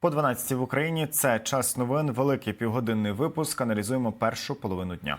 По 12 в Україні це час новин. Великий півгодинний випуск. Аналізуємо першу половину дня.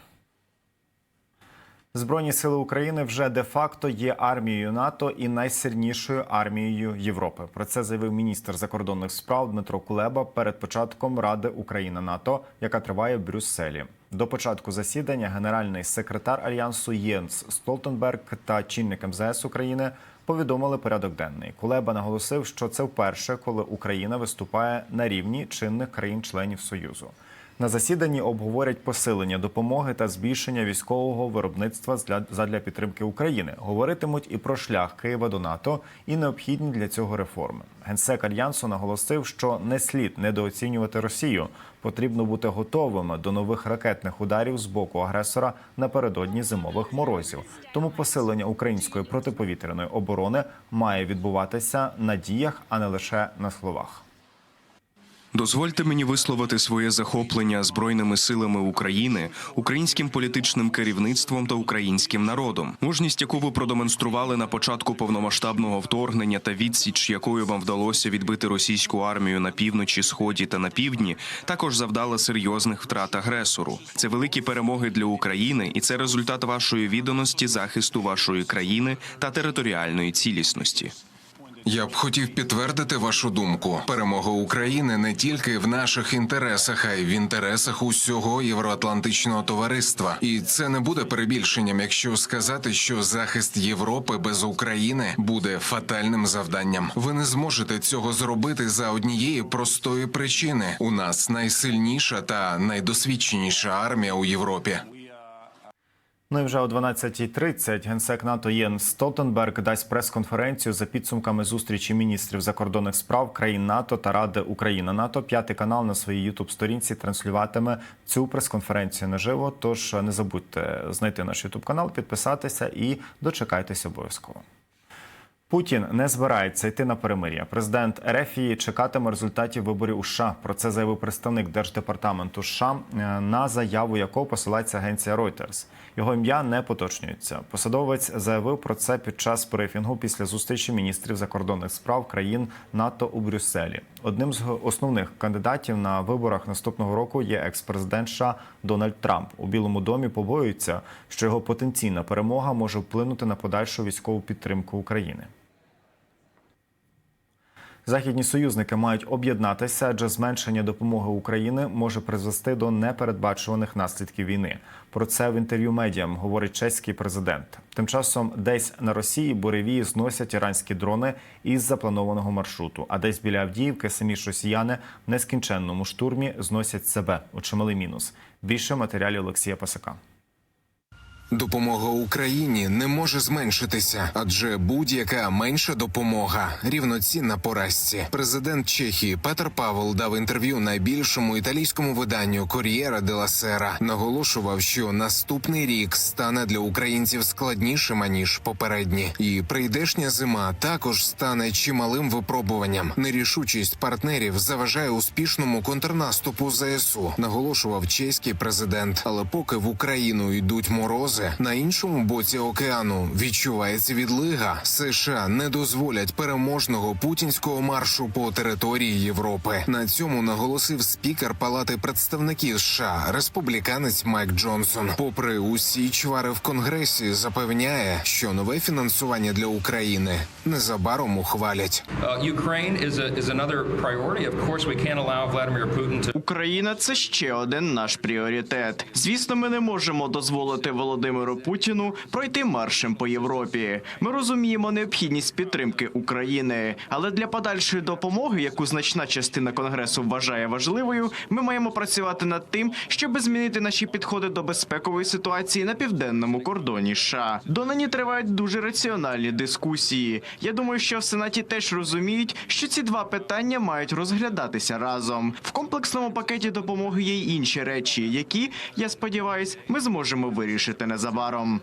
Збройні сили України вже де-факто є армією НАТО і найсильнішою армією Європи. Про це заявив міністр закордонних справ Дмитро Кулеба перед початком Ради Україна НАТО, яка триває в Брюсселі. До початку засідання генеральний секретар альянсу Єнс Столтенберг та чинник МЗС України повідомили порядок денний. Кулеба наголосив, що це вперше, коли Україна виступає на рівні чинних країн-членів Союзу. На засіданні обговорять посилення допомоги та збільшення військового виробництва для- задля підтримки України. Говоритимуть і про шлях Києва до НАТО і необхідні для цього реформи. Генсек альянсу наголосив, що не слід недооцінювати Росію. Потрібно бути готовими до нових ракетних ударів з боку агресора напередодні зимових морозів. Тому посилення української протиповітряної оборони має відбуватися на діях, а не лише на словах. Дозвольте мені висловити своє захоплення збройними силами України, українським політичним керівництвом та українським народом. Мужність, яку ви продемонстрували на початку повномасштабного вторгнення та відсіч, якою вам вдалося відбити російську армію на півночі, сході та на півдні, також завдала серйозних втрат агресору. Це великі перемоги для України, і це результат вашої відданості захисту вашої країни та територіальної цілісності. Я б хотів підтвердити вашу думку. Перемога України не тільки в наших інтересах, а й в інтересах усього євроатлантичного товариства. І це не буде перебільшенням, якщо сказати, що захист Європи без України буде фатальним завданням. Ви не зможете цього зробити за однієї простої причини: у нас найсильніша та найдосвідченіша армія у Європі. Ну і вже о 12.30 генсек НАТО Єнс Столтенберг дасть прес-конференцію за підсумками зустрічі міністрів закордонних справ країн НАТО та Ради Україна НАТО. П'ятий канал на своїй ютуб сторінці транслюватиме цю прес-конференцію наживо. Тож не забудьте знайти наш ютуб канал, підписатися і дочекайтеся обов'язково. Путін не збирається йти на перемир'я. Президент Ерефії чекатиме результатів виборів у США. Про це заявив представник держдепартаменту США, е, на заяву якого посилається агенція Reuters. Його ім'я не поточнюється. Посадовець заявив про це під час брифінгу після зустрічі міністрів закордонних справ країн НАТО у Брюсселі. Одним з основних кандидатів на виборах наступного року є екс-президент США Дональд Трамп. У Білому домі побоюються, що його потенційна перемога може вплинути на подальшу військову підтримку України. Західні союзники мають об'єднатися, адже зменшення допомоги України може призвести до непередбачуваних наслідків війни. Про це в інтерв'ю медіям говорить чеський президент. Тим часом десь на Росії буревії зносять іранські дрони із запланованого маршруту. А десь біля Авдіївки самі ж росіяни в нескінченному штурмі зносять себе у чималий мінус. Більше матеріалів Олексія Пасака. Допомога Україні не може зменшитися, адже будь-яка менша допомога рівноцінна поразці. Президент Чехії Петр Павел дав інтерв'ю найбільшому італійському виданню Кор'єра де Сера. Наголошував, що наступний рік стане для українців складнішим аніж попередні, і прийдешня зима також стане чималим випробуванням. Нерішучість партнерів заважає успішному контрнаступу ЗСУ. Наголошував чеський президент. Але поки в Україну йдуть морози. На іншому боці океану відчувається відлига. США не дозволять переможного путінського маршу по території Європи. На цьому наголосив спікер Палати представників США, республіканець Майк Джонсон. Попри усі чвари в конгресі, запевняє, що нове фінансування для України незабаром ухвалять. Uh, Україна це ще один наш пріоритет. Звісно, ми не можемо дозволити Володимиру Путіну пройти маршем по Європі. Ми розуміємо необхідність підтримки України, але для подальшої допомоги, яку значна частина конгресу вважає важливою, ми маємо працювати над тим, щоб змінити наші підходи до безпекової ситуації на південному кордоні. США. донині тривають дуже раціональні дискусії. Я думаю, що в сенаті теж розуміють, що ці два питання мають розглядатися разом. В комплексному пакеті допомоги є й інші речі, які я сподіваюсь, ми зможемо вирішити незабаром.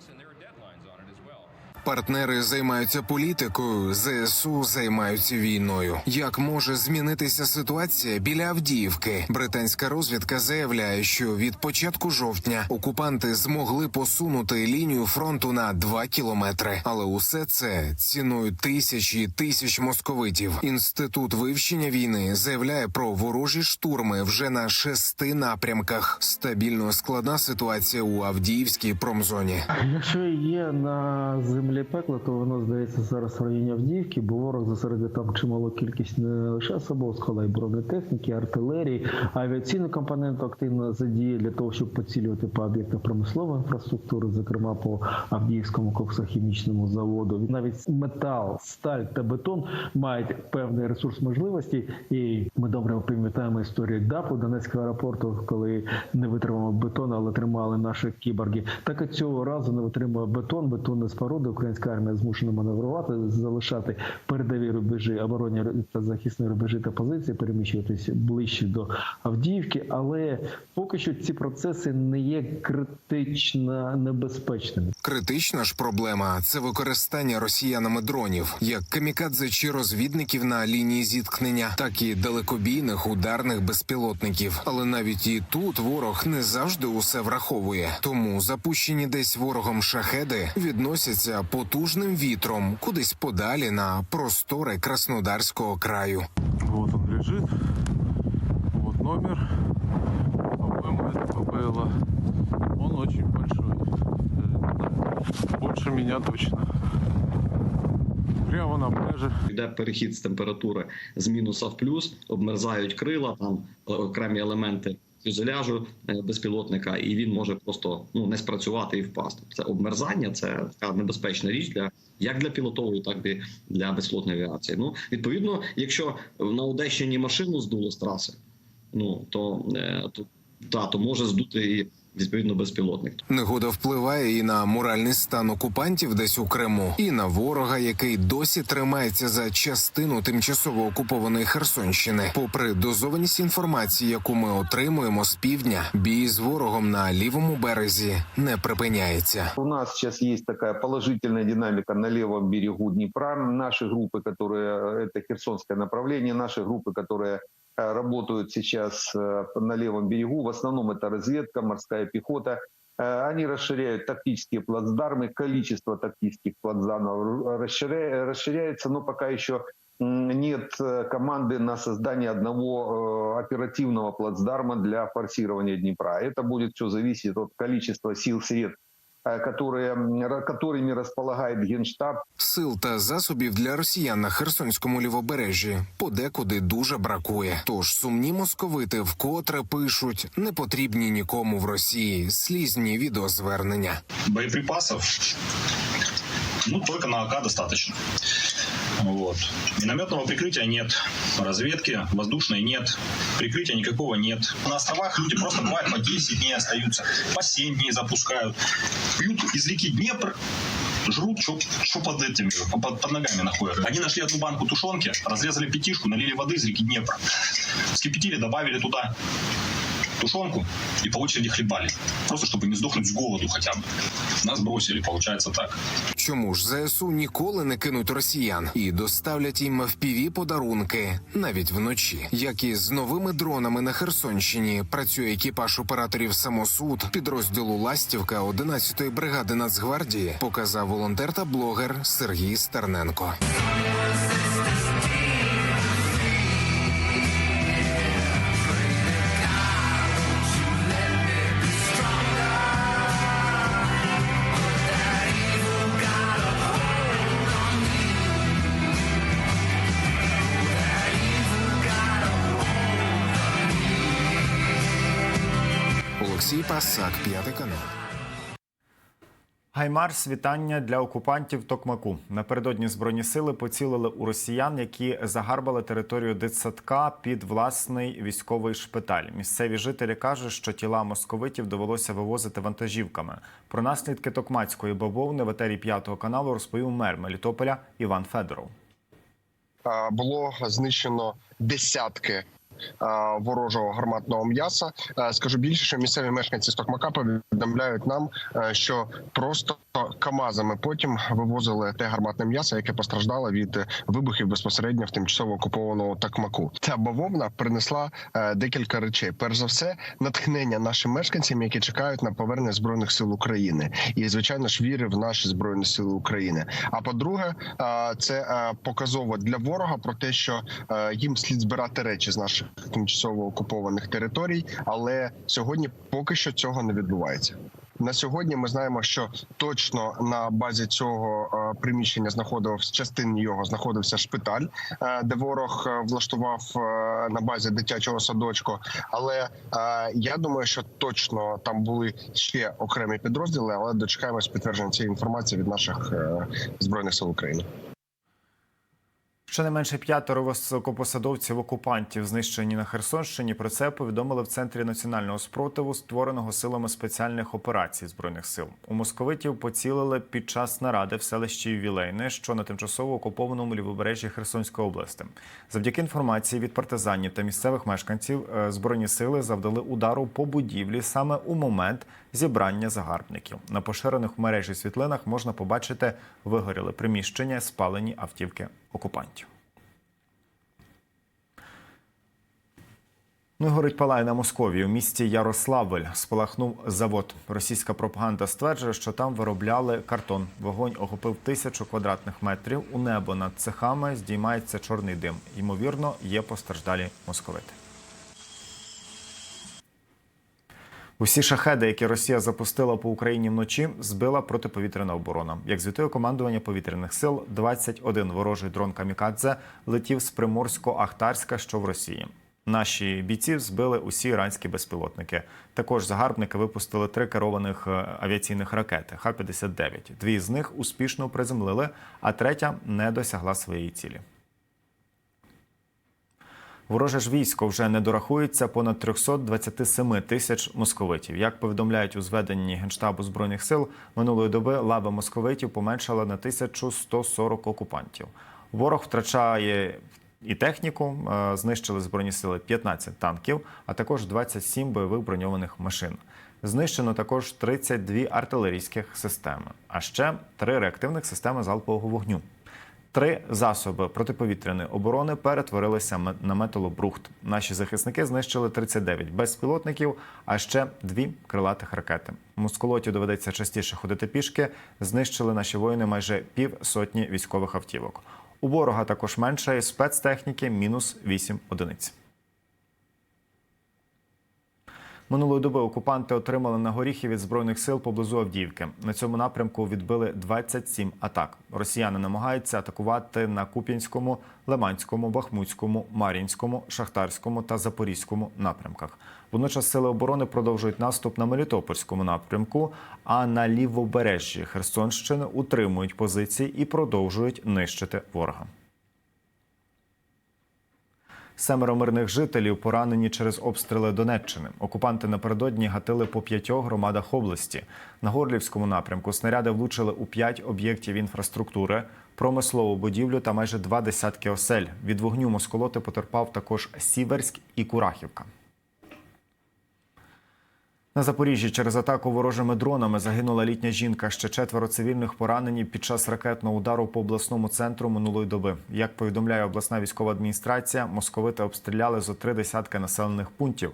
Партнери займаються політикою, ЗСУ займаються війною. Як може змінитися ситуація біля Авдіївки? Британська розвідка заявляє, що від початку жовтня окупанти змогли посунути лінію фронту на 2 кілометри, але усе це ціною тисяч і тисяч московитів. Інститут вивчення війни заявляє про ворожі штурми вже на шести напрямках. Стабільно складна ситуація у Авдіївській промзоні. Якщо є на землі пекло, то воно здається зараз в районі Авдіївки, бо ворог зосередив там чималу кількість не лише особового складу, а й бронетехніки, артилерії, авіаційну компоненту активно задіє для того, щоб поцілювати по об'єктах промислової інфраструктури, зокрема по Авдіївському коксохімічному заводу. Навіть метал, сталь та бетон мають певний ресурс можливості, і ми добре пам'ятаємо історію ДАПу Донецького аеропорту, коли не витримав бетон, але тримали наші кіборги. Так і цього разу не витримує бетон, бетонні споруди. Українська армія змушена маневрувати, залишати передові рубежі оборонні та захисні рубежі та позиції, переміщуватися ближче до Авдіївки. Але поки що ці процеси не є критично небезпечними. Критична ж проблема це використання росіянами дронів як камікадзе чи розвідників на лінії зіткнення, так і далекобійних ударних безпілотників. Але навіть і тут ворог не завжди усе враховує. Тому запущені десь ворогом шахеди відносяться потужним вітром кудись подалі на простори Краснодарського краю. Вот он лежит. Вот номер. По-моему, это ППЛА. Он очень большой. Э, Больше меня точно. Прямо на пляже. Йде перехід з температури з мінуса в плюс, обмерзають крила, там е, окремі елементи фюзеляжу е, безпілотника, і він може просто ну не спрацювати і впасти. Це обмерзання, це така небезпечна річ для як для пілотової, так і для безпілотної авіації. Ну відповідно, якщо на Одещині машину здуло з траси, ну то, е, то, та, то може здути і відповідно безпілотник. Негода впливає і на моральний стан окупантів десь у Криму, і на ворога, який досі тримається за частину тимчасово окупованої Херсонщини. Попри дозованість інформації, яку ми отримуємо з півдня, бій з ворогом на лівому березі не припиняється. У нас сейчас есть такая положительная динамика на левом берегу Днепра. Наши группы, которые это Херсонское направление, наши группы, которые э, работают сейчас э, на левом берегу, в основном это разведка, морская пехота. Э, Они расширяют тактические плацдармы, количество тактических плацдармов расширя- расширяется, но пока еще м, нет э, команды на создание одного э, оперативного плацдарма для форсирования Днепра. Это будет все зависеть от количества сил сред э, которые, м, ра- которыми располагает Генштаб. Сил та засобів для росіян на Херсонському лівобережжі подекуди дуже бракує. Тож сумні московити вкотре пишуть не потрібні нікому в Росії слізні відеозвернення. боеприпасов, ну, только на АК достаточно. Вот. Минометного прикрытия нет, Разведки воздушной нет, прикрытия никакого нет. На островах люди просто бывает по 10 дней остаются, по 7 дней запускают. Пьют из реки Днепр, жрут, что под этими, под, под ногами находят. Они нашли одну банку тушенки, разрезали пятишку, налили воды из реки Днепр, вскипятили, добавили туда тушенку и по очереди хлебали. Просто чтобы не сдохнуть с голоду хотя бы. Нас бросили, получается так. Чому ж ЗСУ ніколи не кинуть росіян і доставлять їм впіві подарунки навіть вночі? Як і з новими дронами на Херсонщині працює екіпаж операторів самосуд підрозділу Ластівка 11-ї бригади Нацгвардії, показав волонтер та блогер Сергій Стерненко. Пасак, п'ятий канал. Гаймарс вітання для окупантів Токмаку. Напередодні збройні сили поцілили у росіян, які загарбали територію дитсадка під власний військовий шпиталь. Місцеві жителі кажуть, що тіла московитів довелося вивозити вантажівками. Про наслідки токмацької бавовни в етері п'ятого каналу розповів мер Мелітополя Іван Федоров. було знищено десятки ворожого гарматного м'яса. Е, Скажу більше, що місцеві мешканці Стокмака повідомляють нам, е, що просто камазами потім вивозили те гарматне м'ясо, яке постраждало від е, вибухів безпосередньо в тимчасово окупованому Такмаку. Ця бавовна принесла е, декілька речей. Перш за все, натхнення нашим мешканцям, які чекають на повернення збройних сил України, і звичайно ж віри в наші збройні сили України. А по-друге, е, це е, показово для ворога про те, що е, їм слід збирати речі з наших тимчасово окупованих територій, але сьогодні поки що цього не відбувається. На сьогодні ми знаємо, що точно на базі цього е, приміщення знаходився частині його знаходився шпиталь, е, де ворог е, влаштував на базі дитячого садочку. Але я думаю, що точно там були ще окремі підрозділи, але дочекаємось підтвердження цієї інформації від наших збройних сил України. Щонайменше п'ятеро високопосадовців окупантів знищені на Херсонщині. Про це повідомили в центрі національного спротиву, створеного силами спеціальних операцій збройних сил. У московитів поцілили під час наради в селищі Ювілейне, що на тимчасово окупованому лівобережжі Херсонської області. Завдяки інформації від партизанів та місцевих мешканців е, збройні сили завдали удару по будівлі саме у момент зібрання загарбників. На поширених мережі світлинах можна побачити вигоріли приміщення, спалені автівки окупантів. Ну горить палає на Московії. У місті Ярославль спалахнув завод. Російська пропаганда стверджує, що там виробляли картон. Вогонь охопив тисячу квадратних метрів. У небо над цехами здіймається чорний дим. Ймовірно, є постраждалі московити. Усі шахеди, які Росія запустила по Україні вночі, збила протиповітряна оборона. Як звітує командування повітряних сил, 21 ворожий дрон Камікадзе летів з Приморсько-Ахтарська, що в Росії. Наші бійці збили усі іранські безпілотники. Також загарбники випустили три керованих е, авіаційних ракети Х-59. Дві з них успішно приземлили, а третя не досягла своєї цілі. Вороже ж військо вже не дорахується понад 327 тисяч московитів. Як повідомляють у зведенні Генштабу збройних сил, минулої доби лава московитів поменшала на 1140 окупантів. Ворог втрачає і техніку, е, знищили збройні сили 15 танків, а також 27 бойових броньованих машин. Знищено також 32 артилерійських системи, а ще три реактивних системи залпового вогню. Три засоби протиповітряної оборони перетворилися на металобрухт. Наші захисники знищили 39 безпілотників, а ще дві крилатих ракети. Москолоті доведеться частіше ходити пішки. Знищили наші воїни майже пів сотні військових автівок. У ворога також менше спецтехніки мінус 8 одиниць. Минулої доби окупанти отримали на горіхи від збройних сил поблизу Авдіївки. На цьому напрямку відбили 27 атак. Росіяни намагаються атакувати на Куп'янському, Лиманському, Бахмутському, Мар'їнському, Шахтарському та Запорізькому напрямках. Водночас сили оборони продовжують наступ на Мелітопольському напрямку, а на лівобережжі Херсонщини утримують позиції і продовжують нищити ворога. Семеро мирних жителів поранені через обстріли Донеччини. Окупанти напередодні гатили по п'ятьох громадах області. На Горлівському напрямку снаряди влучили у п'ять об'єктів інфраструктури, промислову будівлю та майже два десятки осель. Від вогню москолоти потерпав також Сіверськ і Курахівка. На Запоріжжі через атаку ворожими дронами загинула літня жінка. Ще четверо цивільних поранені під час ракетного удару по обласному центру минулої доби. Як повідомляє обласна військова адміністрація, московити обстріляли зо три десятки населених пунктів.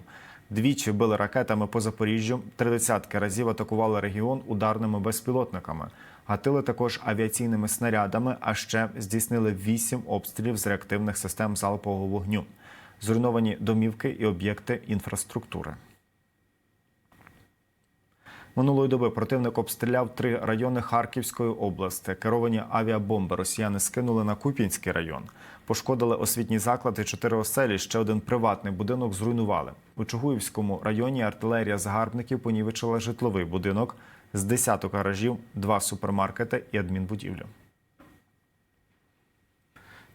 Двічі били ракетами по Запоріжжю, три десятки разів атакували регіон ударними безпілотниками. Гатили також авіаційними снарядами, а ще здійснили вісім обстрілів з реактивних систем залпового вогню. Зруйновані домівки і об'єкти інфраструктури. Минулої доби противник обстріляв три райони Харківської області. Керовані авіабомби росіяни скинули на Куп'янський район. Пошкодили освітні заклади, чотири оселі. Ще один приватний будинок зруйнували. У Чугуївському районі артилерія загарбників понівечила житловий будинок з десяток гаражів, два супермаркети і адмінбудівлю.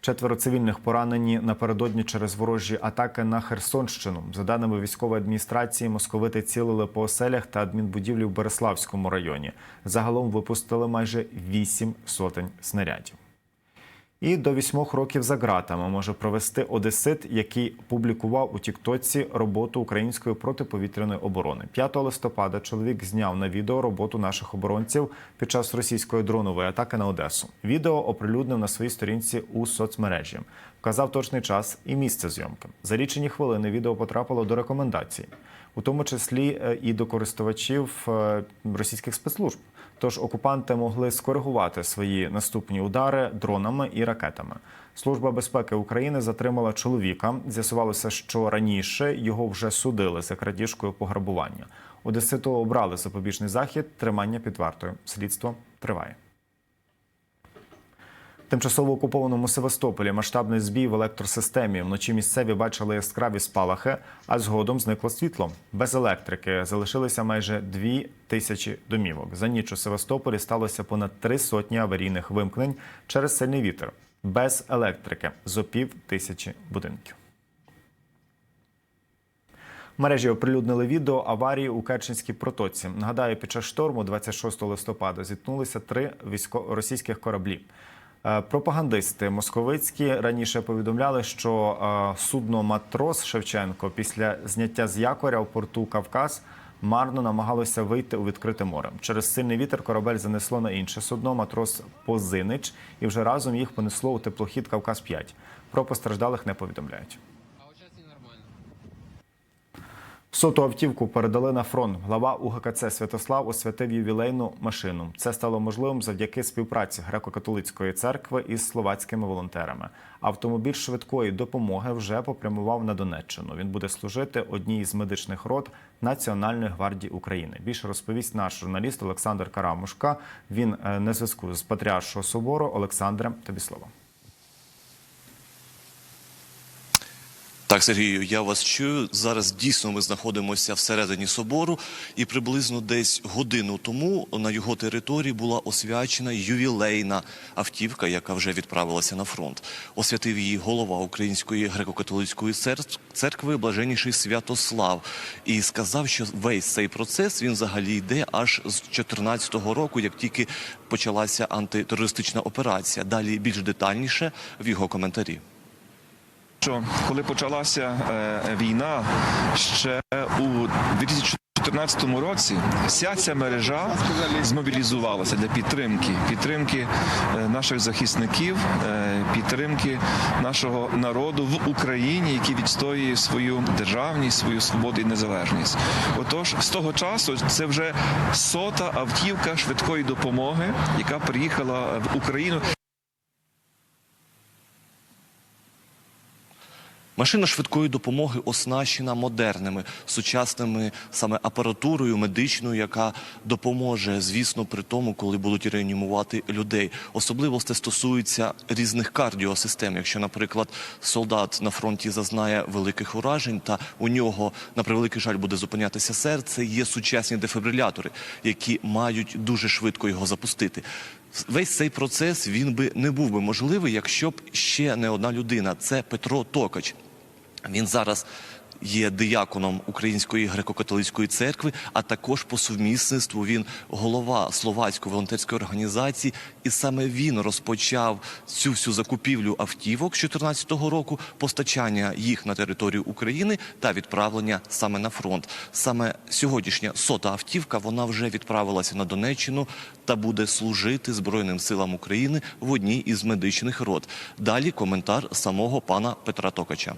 Четверо цивільних поранені напередодні через ворожі атаки на Херсонщину. За даними військової адміністрації, московити цілили по оселях та адмінбудівлі в Береславському районі. Загалом випустили майже вісім сотень снарядів. І до вісьмох років за ґратами може провести одесит, який публікував у Тіктоці роботу української протиповітряної оборони. 5 листопада чоловік зняв на відео роботу наших оборонців під час російської дронової атаки на Одесу. Відео оприлюднив на своїй сторінці у соцмережі. Вказав точний час і місце зйомки. За лічені хвилини відео потрапило до рекомендацій, у тому числі е, і до користувачів е, російських спецслужб. Тож окупанти могли скоригувати свої наступні удари дронами і ракетами. Служба безпеки України затримала чоловіка. З'ясувалося, що раніше його вже судили за крадіжкою пограбування. Одеситу обрали запобіжний захід, тримання під вартою. Слідство триває. Тимчасово окупованому Севастополі масштабний збій в електросистемі. Вночі місцеві бачили яскраві спалахи, а згодом зникло світло. Без електрики залишилися майже дві тисячі домівок. За ніч у Севастополі сталося понад три сотні аварійних вимкнень через сильний вітер. Без електрики зо пів тисячі будинків. Мережі оприлюднили відео аварії у Керченській протоці. Нагадаю, під час шторму 26 листопада зіткнулися три військо російських кораблі. Е, Пропагандисти московицькі раніше повідомляли, що е, судно матрос Шевченко після зняття з якоря в порту Кавказ марно намагалося вийти у відкрите море. Через сильний вітер корабель занесло на інше судно матрос Позинич, і вже разом їх понесло у теплохід Кавказ 5 Про постраждалих не повідомляють. Соту автівку передали на фронт. Глава УГКЦ Святослав освятив ювілейну машину. Це стало можливим завдяки співпраці греко-католицької церкви із словацькими волонтерами. Автомобіль швидкої допомоги вже попрямував на Донеччину. Він буде служити одній із медичних рот Національної гвардії України. Більше розповість наш журналіст Олександр Карамушка. Він е, на зв'язку з Патріаршого собору. Олександре, тобі слово. Так, Сергію, я вас чую. Зараз дійсно ми знаходимося всередині собору, і приблизно десь годину тому на його території була освячена ювілейна автівка, яка вже відправилася на фронт. Освятив її голова Української греко-католицької церкви, блаженніший Святослав, і сказав, що весь цей процес він взагалі йде аж з 2014 року, як тільки почалася антитерористична операція. Далі більш детальніше в його коментарі. Що коли почалася е, війна ще у 2014 році, вся ця мережа змобілізувалася для підтримки, підтримки е, наших захисників, е, підтримки нашого народу в Україні, який відстоює свою державність, свою свободу і незалежність. Отож, з того часу це вже сота автівка швидкої допомоги, яка приїхала в Україну. Машина швидкої допомоги оснащена модерними сучасними саме апаратурою медичною, яка допоможе, звісно, при тому, коли будуть реанімувати людей. Особливо це стосується різних кардіосистем. Якщо, наприклад, солдат на фронті зазнає великих уражень, та у нього на превеликий жаль буде зупинятися серце. Є сучасні дефібрилятори, які мають дуже швидко його запустити. Весь цей процес він би не був би можливий, якщо б ще не одна людина. Це Петро Токач. Він зараз є дияконом Української греко-католицької церкви, а також по сумісництву він голова словацької волонтерської організації, і саме він розпочав цю всю закупівлю автівок з 2014 року, постачання їх на територію України та відправлення саме на фронт. Саме сьогоднішня сота автівка вона вже відправилася на Донеччину та буде служити Збройним силам України в одній із медичних рот. Далі коментар самого пана Петра Токача.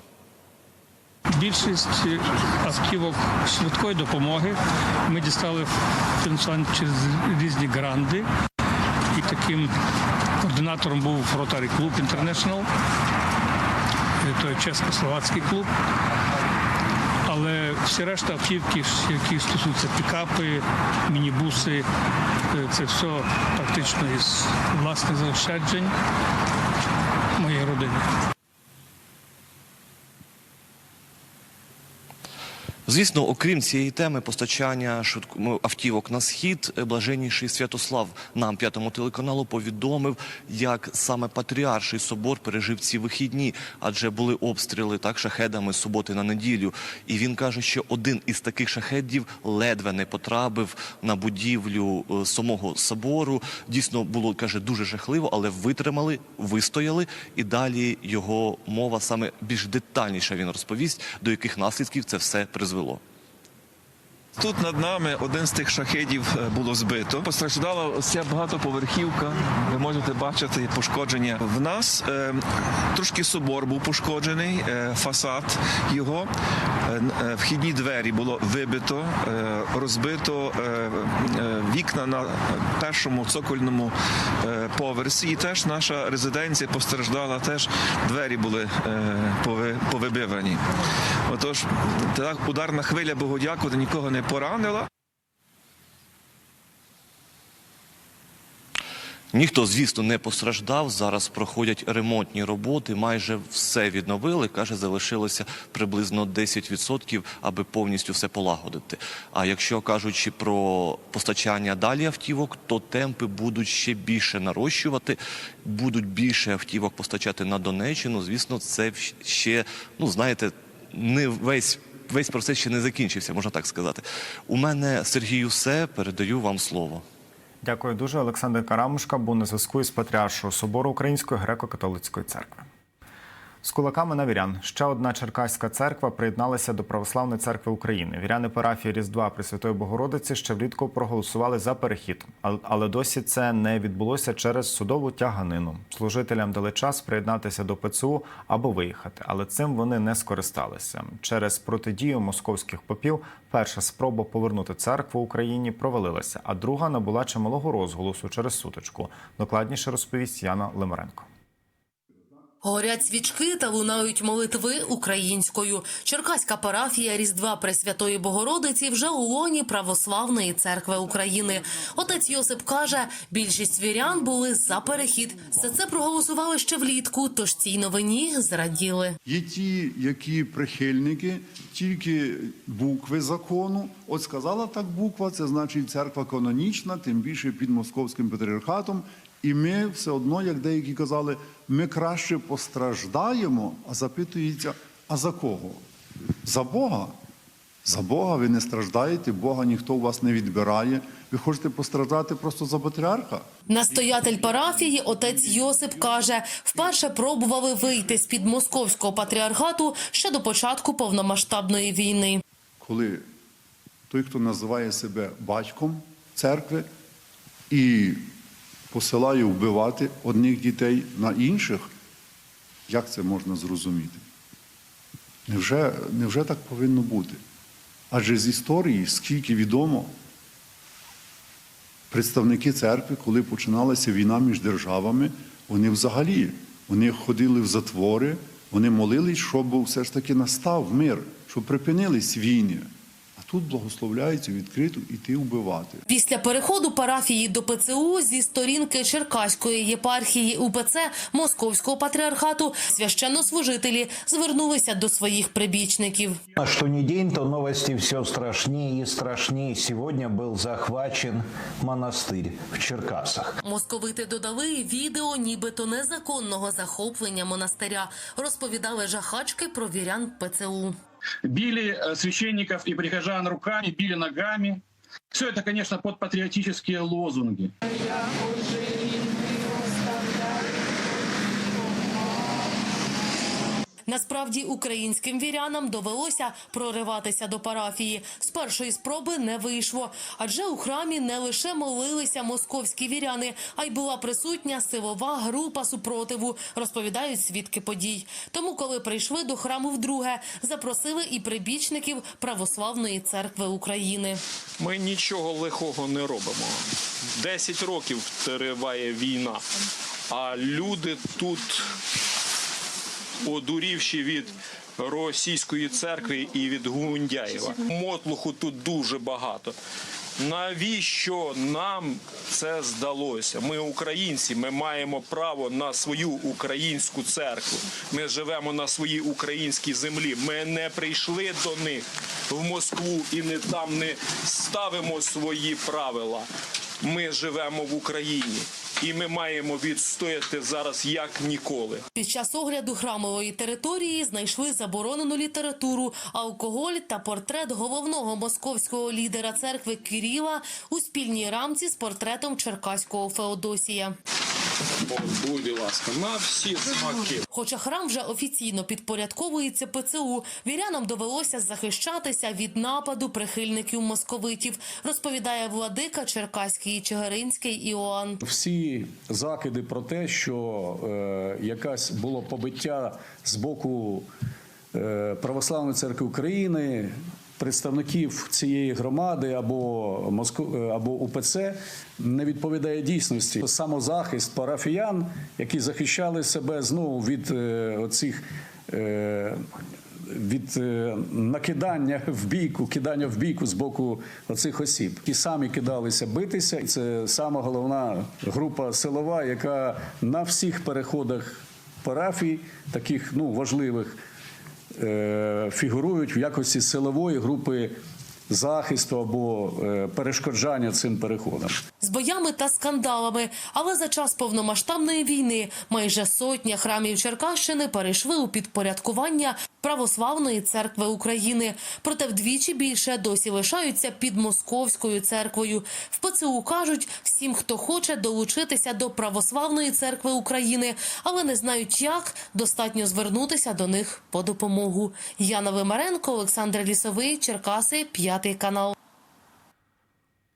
Більшість автівок швидкої допомоги ми дістали фінансування через різні гранди. І таким координатором був Rotary Club International, той чесько-словацький клуб. Але всі решта автівки, які стосуються пікапи, мінібуси, це все практично із власних заощаджень моєї родини. Звісно, окрім цієї теми постачання автівок на схід, е, блаженніший Святослав нам п'ятому телеканалу повідомив, як саме патріарший собор пережив ці вихідні, адже були обстріли так шахедами з суботи на неділю. І він каже, що один із таких шахедів ледве не потрапив на будівлю е, самого собору. Дійсно було каже дуже жахливо, але витримали, вистояли. І далі його мова саме більш детальніше він розповість, до яких наслідків це все призвело джерело. Тут над нами один з тих шахедів е, було збито. Постраждала ця багатоповерхівка. Ви можете бачити пошкодження. В нас е, трошки собор був пошкоджений, е, фасад його. Е, е, вхідні двері було вибито, е, розбито е, е, вікна на першому цокольному е, поверсі. І теж наша резиденція постраждала. Теж двері були е, пови- повибивані. Отож, та ударна хвиля, Богу дякувати, нікого не поранила. Ніхто, звісно, не постраждав. Зараз проходять ремонтні роботи. Майже все відновили. каже, залишилося приблизно 10%, аби повністю все полагодити. А якщо кажучи про постачання далі автівок, то темпи будуть ще більше нарощувати, будуть більше автівок постачати на Донеччину. Звісно, це ще, ну знаєте, не весь. Весь процес ще не закінчився, можна так сказати. У мене Сергію все передаю вам слово. Дякую дуже. Олександр Карамушка був на зв'язку із Патріаршого собору Української греко-католицької церкви. З кулаками на вірян ще одна черкаська церква приєдналася до Православної церкви України. Віряни парафії Різдва Пресвятої Богородиці ще влітку проголосували за перехід, але досі це не відбулося через судову тяганину. Служителям дали час приєднатися до ПЦУ або виїхати, але цим вони не скористалися. Через протидію московських попів перша спроба повернути церкву Україні провалилася, а друга набула чималого розголосу через сутичку. Докладніше розповість Яна Лимаренко. Горять свічки та лунають молитви українською. Черкаська парафія Різдва Пресвятої Богородиці вже у лоні Православної церкви України. Отець Йосип каже, більшість вірян були за перехід. За це проголосували ще влітку, тож цій новині зраділи. Є ті, які прихильники тільки букви закону. От сказала так буква, це значить церква канонічна, тим більше під московським патріархатом. І ми все одно, як деякі казали, ми краще постраждаємо, а запитується, а за кого? За Бога. За Бога ви не страждаєте, Бога ніхто у вас не відбирає. Ви хочете постраждати просто за патріарха. Настоятель парафії отець Йосип каже, вперше пробували вийти з під московського патріархату ще до початку повномасштабної війни. коли той, хто називає себе батьком церкви і посилає вбивати одних дітей на інших, як це можна зрозуміти? Невже, невже так повинно бути? Адже з історії, скільки відомо, представники церкви, коли починалася війна між державами, вони взагалі вони ходили в затвори, вони молились, щоб все ж таки настав мир, щоб припинились війни. Тут благословляється відкрито іти вбивати. Після переходу парафії до ПЦУ зі сторінки Черкаської єпархії УПЦ Московського патріархату священнослужителі звернулися до своїх прибічників. А что ни день, то новости все страшнее и страшнее. Сегодня был захвачен монастырь в Черкасах. Московити додали відео нібито незаконного захоплення монастиря. Розповідали жахачки про вірян ПЦУ. Били э, священников и прихожан руками, били ногами. Все это, конечно, под патриотические лозунги. Насправді українським вірянам довелося прориватися до парафії. З першої спроби не вийшло, адже у храмі не лише молилися московські віряни, а й була присутня силова група супротиву, розповідають свідки подій. Тому, коли прийшли до храму вдруге, запросили і прибічників Православної церкви України. Ми нічого лихого не робимо. Десять років триває війна, а люди тут одурівші від російської церкви і від Гундяєва. Мотлуху тут дуже багато. Навіщо нам це здалося? Ми українці, ми маємо право на свою українську церкву. Ми живемо на своїй українській землі. Ми не прийшли до них в Москву і не там не ставимо свої правила. Ми живемо в Україні, і ми маємо відстояти зараз як ніколи. Під час огляду храмової території знайшли заборонену літературу, алкоголь та портрет головного московського лідера церкви Кирила у спільній рамці з портретом черкаського Феодосія. Будь ласка, на всі смаки. Хоча храм вже офіційно підпорядковується ПЦУ, вірянам довелося захищатися від нападу прихильників московитів, розповідає владика Черкаський і Чигиринський Іоанн. Всі закиди про те, що е, якась було побиття з боку е, Православної церкви України, представників цієї громади або Моско... е, або УПЦ не відповідає дійсності. Самозахист парафіян, які захищали себе знову від е, оцих. Е, від е, накидання в бійку, кидання в бійку з боку оцих осіб, які самі кидалися битися. І Це сама головна група силова, яка на всіх переходах парафій, таких ну важливих, фігурують в якості силової групи захисту або е, перешкоджання цим переходам. З боями та скандалами. Але за час повномасштабної війни майже сотня храмів Черкащини перейшли у підпорядкування Православної церкви України. Проте вдвічі більше досі лишаються під Московською церквою. В ПЦУ кажуть, всім, хто хоче долучитися до Православної церкви України, але не знають як, достатньо звернутися до них по допомогу. Яна Вимаренко, Олександр Лісовий, Черкаси, п'ятий канал.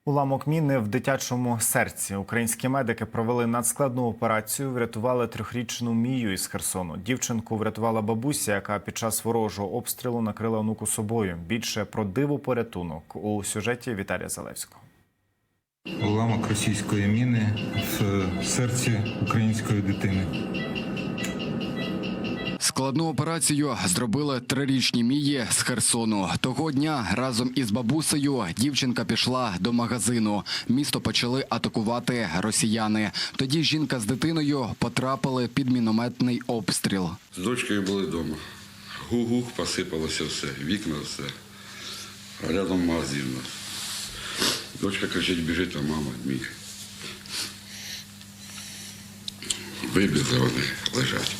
Уламок міни в дитячому серці. Українські медики провели надскладну операцію. Врятували трьохрічну Мію із Херсону. Дівчинку врятувала бабуся, яка під час ворожого обстрілу накрила онуку собою. Більше про диву порятунок у сюжеті Віталія Залевського. Уламок російської міни в серці української дитини. Складну операцію зробили трирічні Мії з Херсону. Того дня разом із бабусею дівчинка пішла до магазину. Місто почали атакувати росіяни. Тоді жінка з дитиною потрапили під мінометний обстріл. З дочкою були вдома. Гуг-гуг, посипалося все, вікна все. Рядом магазин. Дочка кричить, біжить, а мама міг. Вибігли вони, лежать.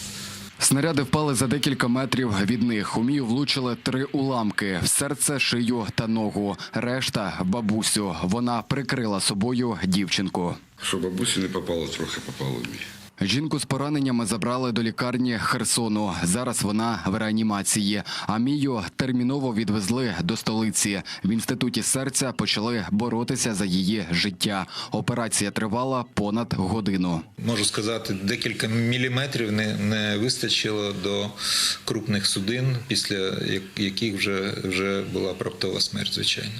Снаряди впали за декілька метрів від них. У Мію влучили три уламки в серце, шию та ногу. Решта бабусю. Вона прикрила собою дівчинку. Що бабусі не попало, трохи попало в мій. Жінку з пораненнями забрали до лікарні Херсону. Зараз вона в реанімації. А Мію терміново відвезли до столиці. В інституті серця почали боротися за її життя. Операція тривала понад годину. Можу сказати, декілька міліметрів не, не вистачило до крупних судин, після яких вже, вже була раптова смерть, звичайно.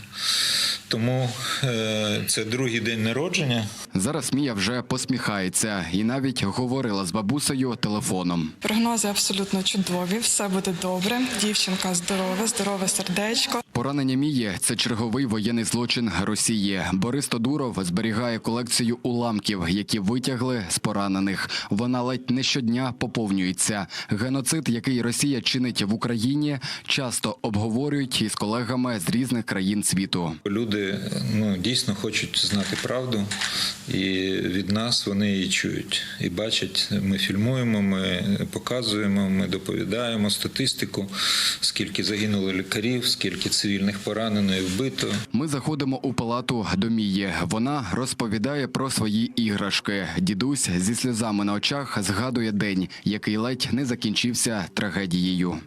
Тому е, це другий день народження. Зараз Мія вже посміхається і навіть говорила з бабусею телефоном. Прогнози абсолютно чудові, все буде добре. Дівчинка здорова, здорове сердечко. Поранення Мії це черговий воєнний злочин Росії. Борис Тодуров зберігає колекцію уламків, які витягли з поранених. Вона ледь не щодня поповнюється. Геноцид, який Росія чинить в Україні, часто обговорюють із колегами з різних країн світу. Люди ну, дійсно хочуть знати правду, і від нас вони її чують і бачать. Ми фільмуємо, ми показуємо, ми доповідаємо статистику, скільки загинуло лікарів, скільки цивільних поранено і вбито. Ми заходимо у палату до Мії. Вона розповідає про свої іграшки. Дідусь зі сльозами на очах згадує день, який ледь не закінчився трагедією.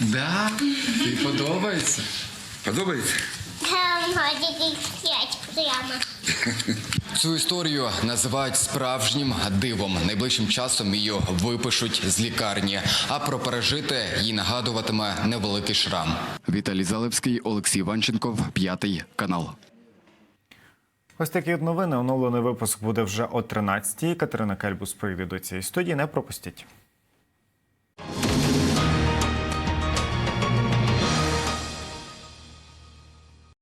Да? Тобі подобається? Подобається? Прямо. Цю історію називають справжнім дивом. Найближчим часом її випишуть з лікарні. А про пережите їй нагадуватиме невеликий шрам. Віталій Залевський, Олексій Ванченков, п'ятий канал. Ось такі от новини. Оновлений випуск буде вже о 13-й. Катерина Кельбус прийде до цієї студії. Не пропустіть.